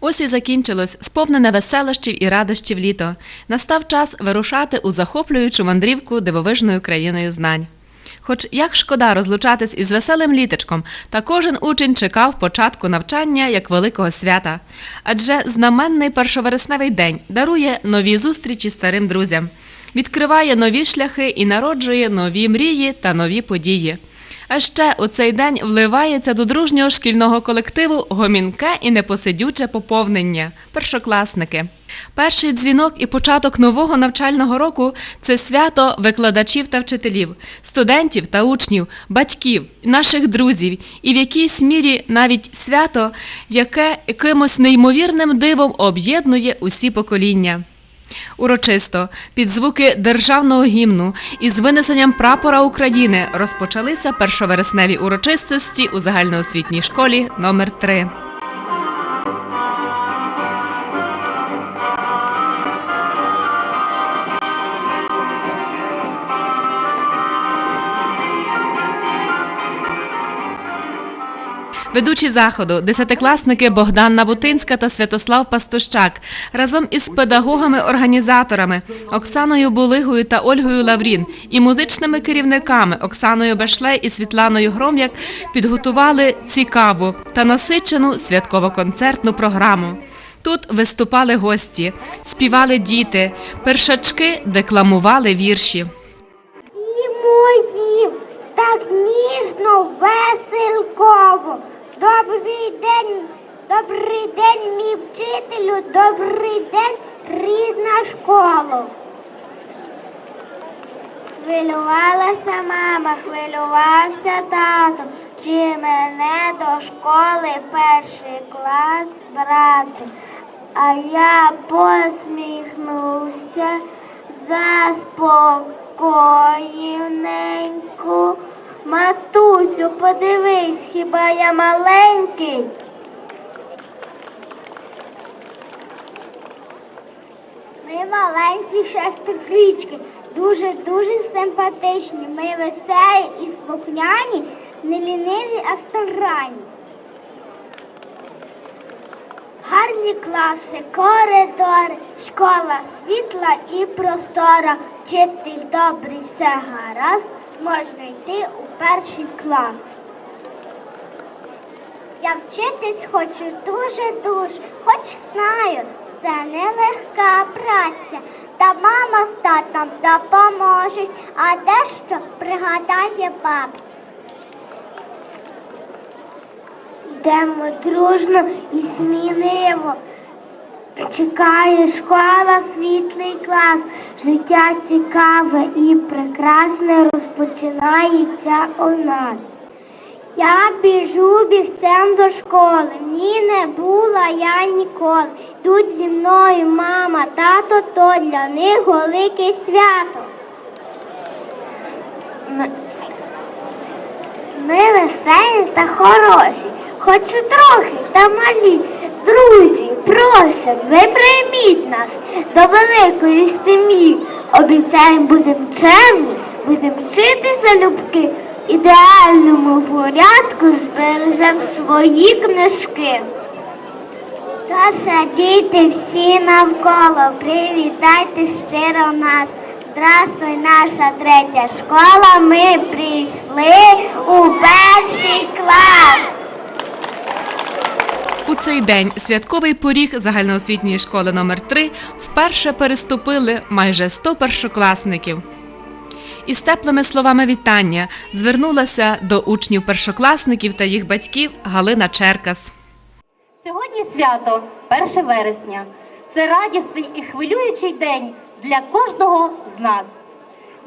Ось і закінчилось сповнене веселощів і радощів літо. Настав час вирушати у захоплюючу мандрівку дивовижною країною знань. Хоч як шкода розлучатись із веселим літочком, та кожен учень чекав початку навчання як великого свята. Адже знаменний першовересневий день дарує нові зустрічі старим друзям, відкриває нові шляхи і народжує нові мрії та нові події. А ще у цей день вливається до дружнього шкільного колективу гомінке і непосидюче поповнення першокласники. Перший дзвінок і початок нового навчального року це свято викладачів та вчителів, студентів та учнів, батьків, наших друзів, і в якійсь мірі навіть свято, яке якимось неймовірним дивом об'єднує усі покоління. Урочисто. Під звуки державного гімну із винесенням прапора України розпочалися першовересневі урочистості у загальноосвітній школі номер 3 Ведучі заходу, десятикласники Богдан Набутинська та Святослав Пастущак разом із педагогами-організаторами Оксаною Булигою та Ольгою Лаврін і музичними керівниками Оксаною Бешлей і Світланою Гром'як підготували цікаву та насичену святково-концертну програму. Тут виступали гості, співали діти, першачки декламували вірші. І моїм так ніжно, веселково. Добрий день, добрий день, мій вчителю, добрий день, рідна школа. Хвилювалася мама, хвилювався тато, чи мене до школи перший клас брати. А я посміхнувся заспокоєненько. Матусю, подивись, хіба я маленький? Ми маленькі шестикрічки, дуже-дуже симпатичні. Ми веселі і слухняні, не ліниві, а старанні. Гарні класи, коридори, школа світла і простора. Вчитель добрий, все гаразд, можна йти у перший клас. Я вчитись хочу дуже-дуже, хоч знаю, це нелегка праця. Та мама з татом допоможуть, а дещо пригадає бабця. Йдемо дружно і сміливо. Чекає школа, світлий клас, життя цікаве і прекрасне розпочинається у нас. Я біжу бігцем до школи, ні не була я ніколи. Йдуть зі мною мама, тато, то для них велике свято. Ми- Ми веселі та хороші, хоч і трохи та малі. Друзі, просять, ви прийміть нас до великої сім'ї. Обіцяємо, будемо чемні, будемо вчити залюбки. Ідеальному порядку збережемо свої книжки. Тож діти всі навколо, привітайте щиро нас. Здравствуй, наша третя школа. Ми прийшли у перший клас. У цей день святковий поріг загальноосвітньої школи номер 3 вперше переступили майже 100 першокласників. Із теплими словами вітання звернулася до учнів першокласників та їх батьків Галина Черкас. Сьогодні свято 1 вересня. Це радісний і хвилюючий день для кожного з нас.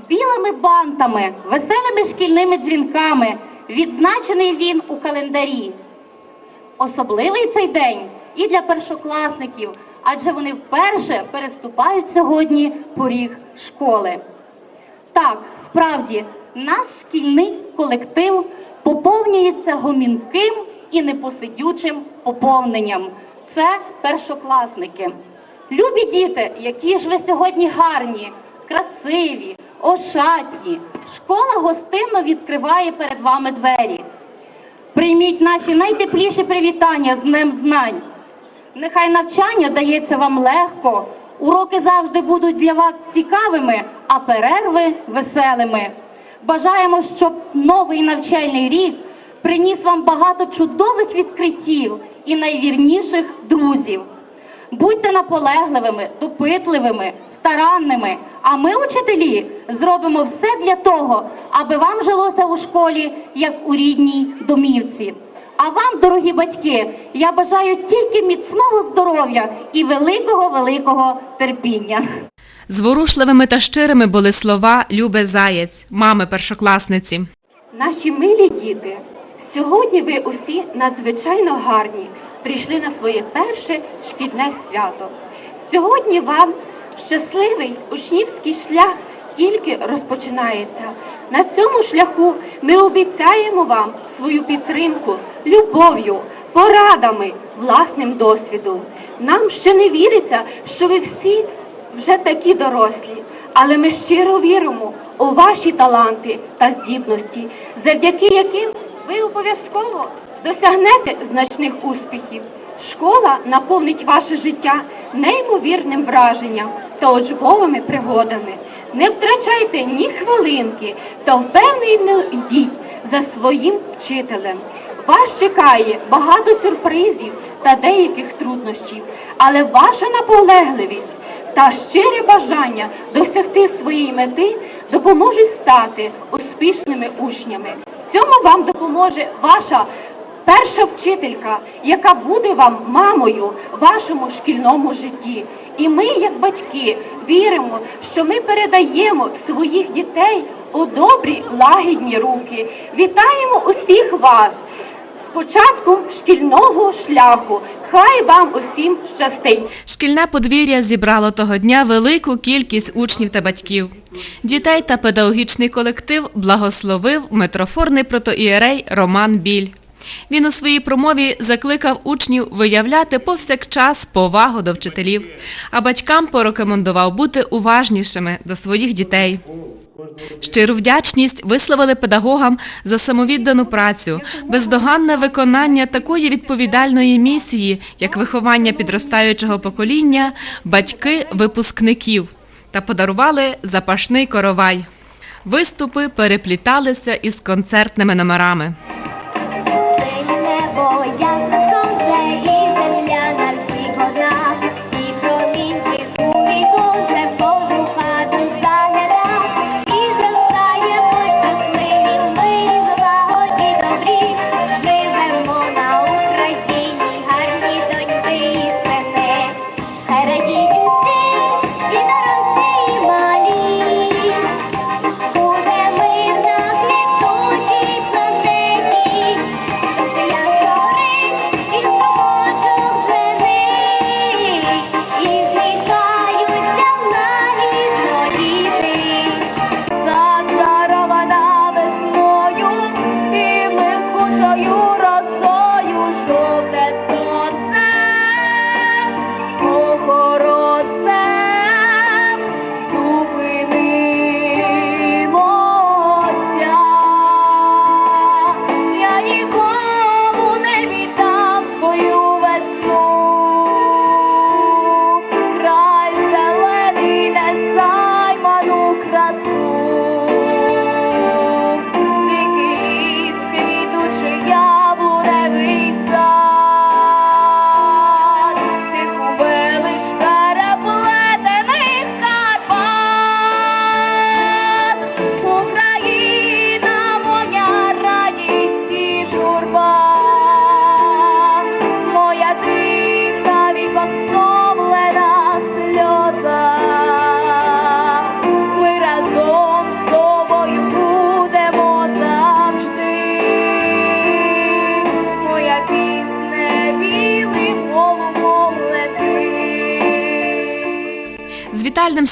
Білими бантами, веселими шкільними дзвінками відзначений він у календарі. Особливий цей день і для першокласників, адже вони вперше переступають сьогодні поріг школи. Так, справді, наш шкільний колектив поповнюється гомінким і непосидючим поповненням. Це першокласники. Любі діти, які ж ви сьогодні гарні, красиві, ошатні. Школа гостинно відкриває перед вами двері. Прийміть наші найтепліші привітання з Днем знань. Нехай навчання дається вам легко, уроки завжди будуть для вас цікавими, а перерви веселими. Бажаємо, щоб новий навчальний рік приніс вам багато чудових відкриттів і найвірніших друзів. Будьте наполегливими, допитливими, старанними. А ми, учителі, зробимо все для того, аби вам жилося у школі, як у рідній домівці. А вам, дорогі батьки, я бажаю тільки міцного здоров'я і великого великого терпіння. Зворушливими та щирими були слова Любе Заєць, мами першокласниці. Наші милі діти, сьогодні ви усі надзвичайно гарні, прийшли на своє перше шкільне свято. Сьогодні вам щасливий учнівський шлях тільки розпочинається. На цьому шляху ми обіцяємо вам свою підтримку любов'ю, порадами, власним досвідом. Нам ще не віриться, що ви всі вже такі дорослі, але ми щиро віримо у ваші таланти та здібності, завдяки яким ви обов'язково досягнете значних успіхів. Школа наповнить ваше життя неймовірним враженням та учбовими пригодами. Не втрачайте ні хвилинки та впевнено йдіть за своїм вчителем. Вас чекає багато сюрпризів та деяких труднощів, але ваша наполегливість та щире бажання досягти своєї мети допоможуть стати успішними учнями. В цьому вам допоможе ваша перша вчителька, яка буде вам мамою в вашому шкільному житті. І ми, як батьки, віримо, що ми передаємо своїх дітей у добрі лагідні руки. Вітаємо усіх вас! З початком шкільного шляху. Хай вам усім щастить! Шкільне подвір'я зібрало того дня велику кількість учнів та батьків. Дітей та педагогічний колектив благословив митрофорний протоієрей Роман Біль. Він у своїй промові закликав учнів виявляти повсякчас повагу до вчителів, а батькам порекомендував бути уважнішими до своїх дітей. Щиру вдячність висловили педагогам за самовіддану працю, бездоганне виконання такої відповідальної місії, як виховання підростаючого покоління, батьки випускників, та подарували запашний коровай. Виступи перепліталися із концертними номерами.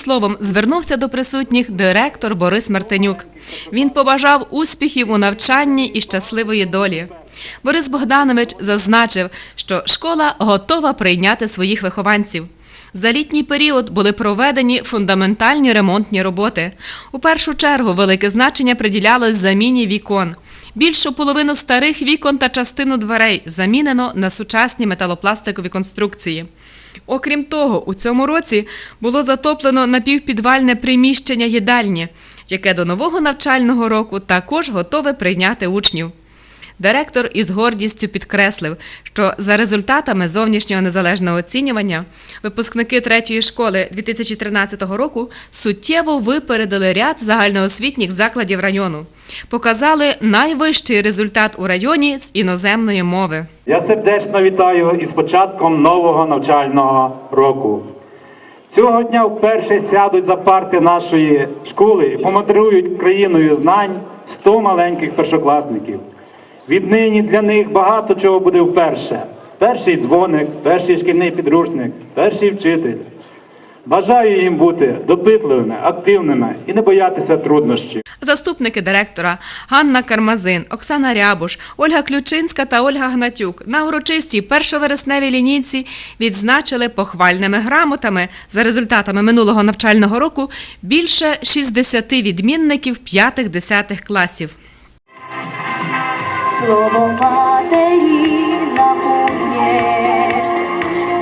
Словом звернувся до присутніх директор Борис Мартинюк. Він побажав успіхів у навчанні і щасливої долі. Борис Богданович зазначив, що школа готова прийняти своїх вихованців. За літній період були проведені фундаментальні ремонтні роботи. У першу чергу велике значення приділялось заміні вікон. Більшу половину старих вікон та частину дверей замінено на сучасні металопластикові конструкції. Окрім того, у цьому році було затоплено напівпідвальне приміщення їдальні, яке до нового навчального року також готове прийняти учнів. Директор із гордістю підкреслив, що за результатами зовнішнього незалежного оцінювання випускники третьої школи 2013 року суттєво випередили ряд загальноосвітніх закладів району, показали найвищий результат у районі з іноземної мови. Я сердечно вітаю із початком нового навчального року. Цього дня вперше сядуть за парти нашої школи і помандрують країною знань 100 маленьких першокласників. Віднині для них багато чого буде вперше. Перший дзвоник, перший шкільний підручник, перший вчитель. Бажаю їм бути допитливими, активними і не боятися труднощів. Заступники директора Ганна Кармазин, Оксана Рябуш, Ольга Ключинська та Ольга Гнатюк на урочистій першовересневій лінійці відзначили похвальними грамотами за результатами минулого навчального року більше 60 відмінників 5-10 класів. Слово матері набує,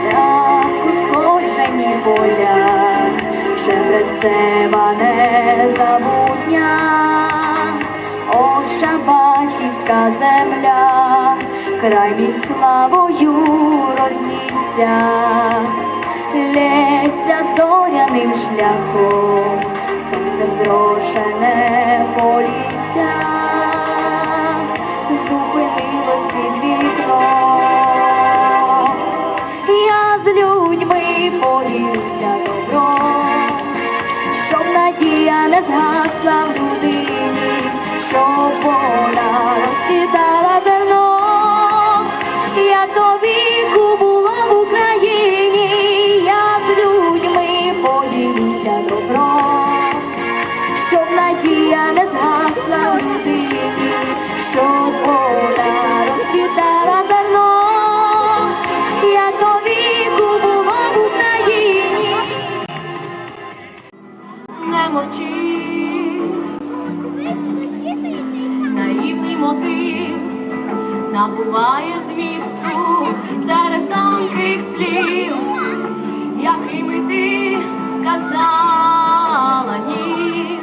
зранку сходжені поля, Шебрецева незабутня, Оша батьківська земля, край мій славою рознісся, лється зоряним шляхом, сонцем зрошене набуває змісту серед тонких слів, якими ти сказала ні.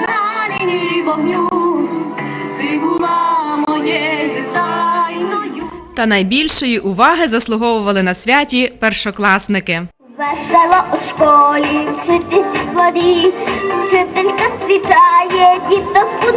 На лінії вогню ти була моєю тайною. Та найбільшої уваги заслуговували на святі першокласники. Весело у школі, вчитель у дворі, вчителька зустрічає діток у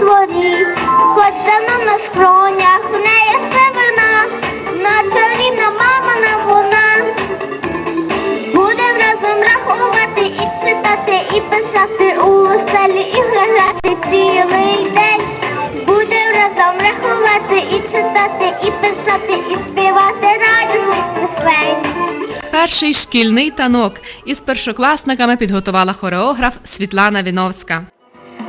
Перший шкільний танок із першокласниками підготувала хореограф Світлана Віновська.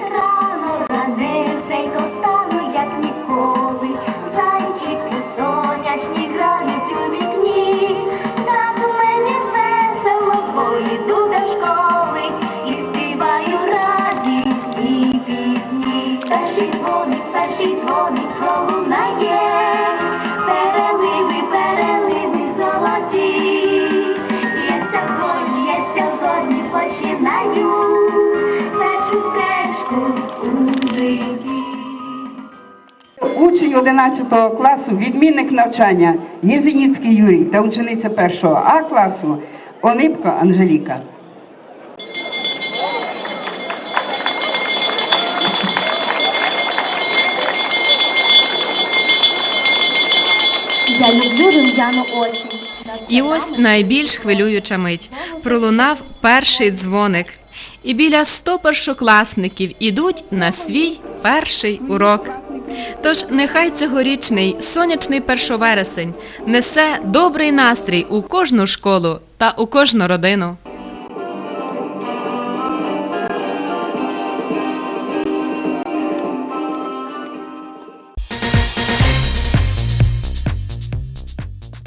Рано ранесенько встану, як ніколи. Зайчики сонячні грають у вікні. Так мені весело, бо йду школи і співаю радісні пісні. Перший дзвоник, перший дзвоник Учень 11 класу, відмінник навчання Єзеніцький Юрій та учениця 1 А класу Онипко Анжеліка. Я люблю рум'яну осінь. І ось найбільш хвилююча мить. Пролунав перший дзвоник. І біля 100 першокласників ідуть на свій перший урок. Тож нехай цьогорічний сонячний першовересень несе добрий настрій у кожну школу та у кожну родину.